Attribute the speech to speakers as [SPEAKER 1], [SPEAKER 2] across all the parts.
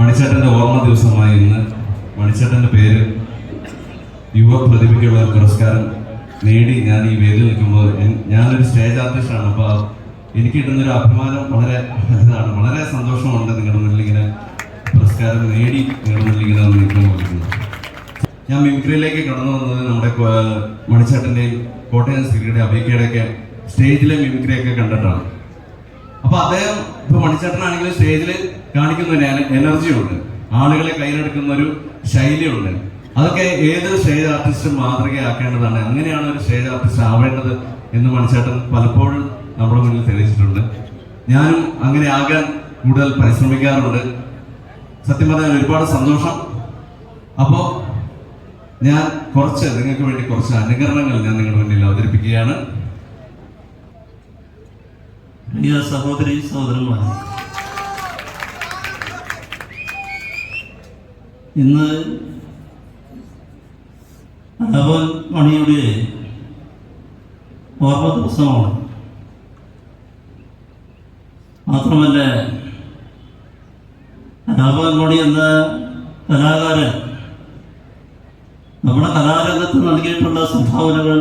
[SPEAKER 1] മണിച്ചേട്ടന്റെ ഓർമ്മ ദിവസമായ ഇന്ന് മണിച്ചേട്ടന്റെ പേര് യുവ പ്രതിഭയ്ക്കുള്ള പുരസ്കാരം നേടി ഞാൻ ഈ വേദിയിൽ നിൽക്കുമ്പോൾ ഞാനൊരു സ്റ്റേജ് ആർട്ടിസ്റ്റാണ്. അപ്പോൾ എനിക്ക് കിട്ടുന്നൊരു അഭിമാനം വളരെ ഇതാണ്. വളരെ സന്തോഷമുണ്ട് നിങ്ങളുടെ മുന്നിൽ ഇങ്ങനെ പുരസ്കാരം നേടി നിങ്ങളുടെ മുന്നിൽ ഇങ്ങനെ നിൽക്കുമ്പോൾ. ഞാൻ മിമിക്രിയിലേക്ക് കടന്നു വന്നത് നമ്മുടെ മണിച്ചേട്ടന്റെയും കോട്ടയം സിറ്റിയുടെ അഭിയക്കയുടെയൊക്കെ സ്റ്റേജിലെ മിമിക്രിയൊക്കെ കണ്ടിട്ടാണ്. അപ്പൊ അദ്ദേഹം ഇപ്പൊ മണിച്ചേട്ടനാണെങ്കിലും സ്റ്റേജിൽ കാണിക്കുന്ന ഒരു എനർജിയുണ്ട്. ആളുകളെ കയ്യിലെടുക്കുന്ന ഒരു ശൈലിയുണ്ട്. അതൊക്കെ ഏതൊരു സ്റ്റേജ് ആർട്ടിസ്റ്റും മാതൃകയാക്കേണ്ടതാണ്? അങ്ങനെയാണ് ഒരു സ്റ്റേജ് ആർട്ടിസ്റ്റ് ആവേണ്ടത് എന്ന് മണിച്ചേട്ടൻ പലപ്പോഴും നമ്മുടെ മുന്നിൽ തെളിയിച്ചിട്ടുണ്ട്. ഞാനും അങ്ങനെ ആകാൻ കൂടുതൽ പരിശ്രമിക്കാറുണ്ട്. സത്യം പറഞ്ഞാൽ ഒരുപാട് സന്തോഷം. അപ്പോൾ ഞാൻ കുറച്ച് നിങ്ങൾക്ക് വേണ്ടി കുറച്ച് അനുകരണങ്ങൾ ഞാൻ നിങ്ങളുടെ മുന്നിൽ അവതരിപ്പിക്കുകയാണ്.
[SPEAKER 2] പ്രിയ സഹോദരി സഹോദരന്മാർ ഇന്ന് അടവൻ മണിയുടെ ഓർമ്മ ദിവസമാണ്. മാത്രമല്ല അടവൻ മണി എന്ന കലാകാരൻ നമ്മുടെ കലാരംഗത്ത് നൽകിയിട്ടുള്ള സംഭാവനകൾ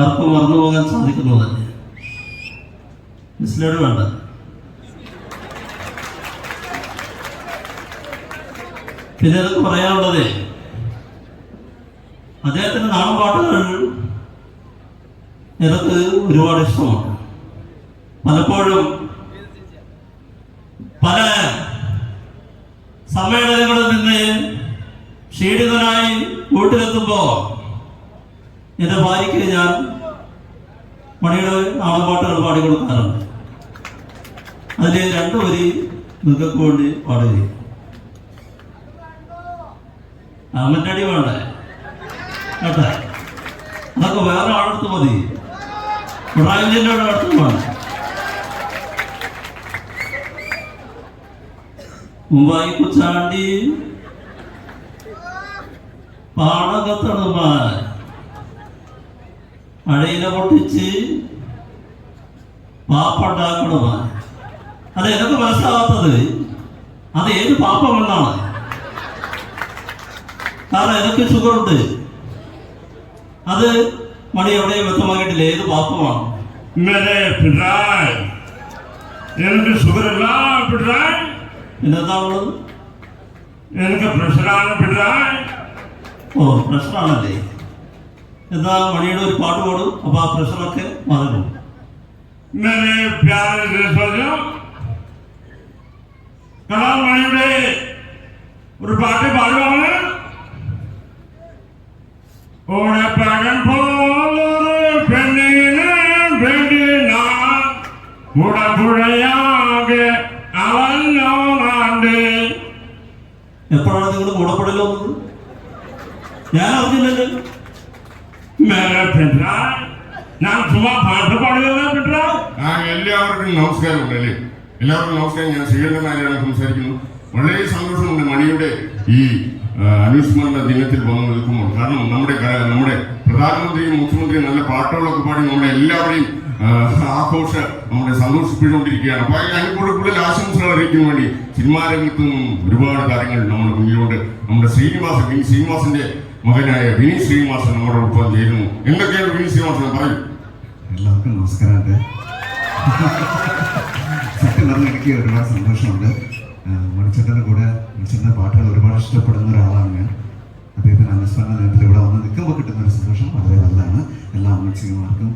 [SPEAKER 2] ആർക്കും മറന്നു പോകാൻ സാധിക്കുന്നതല്ല? മിസ്ലേഡ് വേണ്ട. പിന്നെ അതൊക്കെ പറയാനുള്ളത് അദ്ദേഹത്തിന്റെ നാടൻ പാട്ടുകൾ എനിക്ക് ഒരുപാട് ഇഷ്ടമാണ് പലപ്പോഴും പല സമ്മേളനങ്ങളിൽ നിന്ന് ക്ഷീണിതനായി വീട്ടിലെത്തുമ്പോ എന്റെ ഭാര്യയ്ക്ക് ഞാൻ മണിയുടെ നാടൻപാട്ടുകൾ പാടിക്കൊടുക്കാറുണ്ട് അതിൽ രണ്ടു വരി നിങ്ങൾക്ക് വേണ്ടി പാടുകയും അടി വേണ്ടേ കേട്ടെ? അതൊക്കെ വേറെ ആളെടുത്ത് മതി. പിണറായിന്റെ അടുത്ത് വേണം. മുമ്പായി കുച്ചാണ്ടി. പാടകത്തണമാൻ മഴയില പൊട്ടിച്ച് പാപ്പുണ്ടാക്കണമാൻ അത് എനിക്ക് മനസ്സിലാവാത്തത്. അത് ഏത് പാപ്പമെന്നാണ്? കാരണം എനിക്ക് ഷുഗറുണ്ട് അത് മണി എവിടെയും വ്യക്തമാക്കിയിട്ടില്ല? ഏത് പാപ്പമാണ്
[SPEAKER 3] എനിക്ക് ഷുഗർ ഇല്ല
[SPEAKER 2] പിടാൻ ഉള്ളത്
[SPEAKER 3] എനിക്ക് പ്രഷറാണ് പിടാൻ
[SPEAKER 2] ഓ പ്രഷറാണല്ലേ എന്നാ മണിയുടെ ഒരു പാട്ട് പാടും അപ്പൊ ആ പ്രഷറൊക്കെ മാറും
[SPEAKER 3] മണിയുടെ ഒരു പാട്ട് പാടുവാണ്. ഓണപ്പകൻ പോലൊരു പെണ്ണിന് ഞാൻ ഉടപ്പുഴയാകെ അവനോനാണ്ട്
[SPEAKER 2] എപ്പോഴാണ് നിങ്ങൾ ഗുണപ്പെടലോ ഞാൻ അറിഞ്ഞില്ലല്ലോ.
[SPEAKER 3] മേരെ പിട്ടായി ഞാൻ ചുമ്മാ പാട്ട് പാടുകയല്ല പിട്ടായി
[SPEAKER 4] ആ എല്ലാവർക്കും നമസ്കാരമുണ്ട് അല്ലേ? എല്ലാവർക്കും നമസ്കാരം. ഞാൻ ശ്രീകണ്ഠനാരായണ സംസാരിക്കുന്നു വളരെ സന്തോഷമുണ്ട് മണിയുടെ ഈ അനുസ്മരണ ദിനത്തിൽ വന്നു നിൽക്കുമ്പോൾ കാരണം നമ്മുടെ നമ്മുടെ പ്രധാനമന്ത്രിയും മുഖ്യമന്ത്രിയും നല്ല പാട്ടുകളൊക്കെ പാടി നമ്മുടെ എല്ലാവരെയും ആഘോഷ നമ്മുടെ സന്തോഷിപ്പിച്ചുകൊണ്ടിരിക്കുകയാണ്. അപ്പൊ അതിന് കൂടുതൽ ആശംസകൾ അറിയിക്കാൻ വേണ്ടി സിനിമാ രംഗത്ത് നിന്നും ഒരുപാട് കാര്യങ്ങൾ നമ്മുടെ മുന്നിലുണ്ട്. നമ്മുടെ ശ്രീനിവാസൻ വിനി ശ്രീനിവാസന്റെ മകനായ വിനി ശ്രീനിവാസൻ നമ്മുടെ ഒപ്പം ചേരുന്നു. എന്തൊക്കെയാണ് വിനി ശ്രീനിവാസൻ? പറയും.
[SPEAKER 1] എല്ലാവർക്കും നമസ്കാരം സത്യം പറഞ്ഞ എനിക്ക് ഒരുപാട് സന്തോഷമുണ്ട്. മണിച്ചേട്ടന്റെ കൂടെ മണിച്ചേട്ടന്റെ പാട്ടുകൾ ഒരുപാട് ഇഷ്ടപ്പെടുന്ന ഒരാളാണ് ഞാൻ. അദ്ദേഹത്തിന് അനുസ്മരണ ദിനത്തിൽ ഇവിടെ വന്ന് നിൽക്കുമ്പോൾ കിട്ടുന്ന ഒരു സന്തോഷം വളരെ നല്ലതാണ് എല്ലാ അമ്മച്ചിമാർക്കും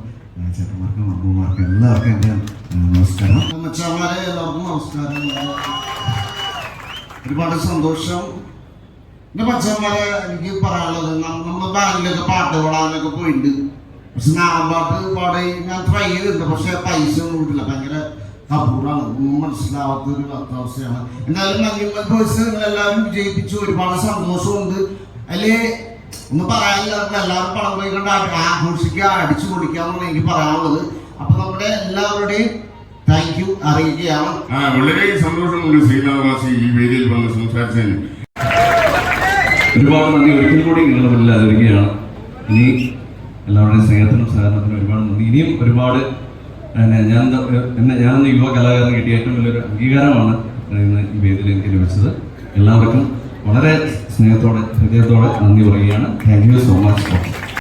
[SPEAKER 1] ചേട്ടന്മാർക്കും അമ്മമാർക്കും എല്ലാവർക്കും എന്റെ നമസ്കാരം.
[SPEAKER 5] അമ്മച്ചമാരെ എല്ലാവർക്കും നമസ്കാരം. ഒരുപാട് സന്തോഷം. എന്റെ പച്ചന്മാരെ എനിക്ക് പറയാനുള്ളത് നമ്മൾ ബാൻഡിലൊക്കെ പാട്ട് പാടാനൊക്കെ പോയിട്ടുണ്ട്. പക്ഷെ ഞാൻ പാട്ട് പാടി ഞാൻ ട്രൈ ചെയ്തിട്ടുണ്ട് പക്ഷെ പൈസ ഒന്നും കിട്ടില്ല. ഭയങ്കര അപൂർവമാണ് ഒന്നും മനസ്സിലാവാത്ത ഒരു അവസ്ഥയാണ് എന്നാലും മഞ്ഞുമ്മൽ ബോയ്സ് നിങ്ങളെല്ലാവരും വിജയിപ്പിച്ചു. ഒരുപാട് സന്തോഷമുണ്ട്. അല്ലേ? ഒന്നും പറയാനില്ല. നമ്മൾ എല്ലാവരും പണം പോയി കണ്ട് ആ- ആഘോഷിക്കുക അടിച്ചു പൊളിക്കാന്നാണ് എനിക്ക് പറയാനുള്ളത്. അപ്പൊ നമ്മുടെ എല്ലാവരുടെയും താങ്ക് യു അറിയിക്കുകയാണ്.
[SPEAKER 4] ആ വളരെ സന്തോഷമുണ്ട് ശ്രീനാഥവാസി ഈ വേദിയിൽ വന്ന് സംസാരിച്ചതിന്.
[SPEAKER 1] ഒരുപാട് നന്ദി. ഒരിക്കൽ കൂടി നിങ്ങളുടെ മുന്നിൽ അറിയിക്കുകയാണ് ഇനി എല്ലാവരുടെയും സ്നേഹത്തിനും സഹകരണത്തിനും ഒരുപാട് നന്ദി. ഇനിയും ഒരുപാട് ഞാൻ എന്നെ ഞാൻ യുവ കലാകാരന് കിട്ടിയ ഏറ്റവും വലിയൊരു അംഗീകാരമാണ് ഇന്ന് ഈ വേദിയിൽ എനിക്ക് ലഭിച്ചത്. എല്ലാവർക്കും വളരെ സ്നേഹത്തോടെ ഹൃദയത്തോടെ നന്ദി പറയുകയാണ്. Thank you so much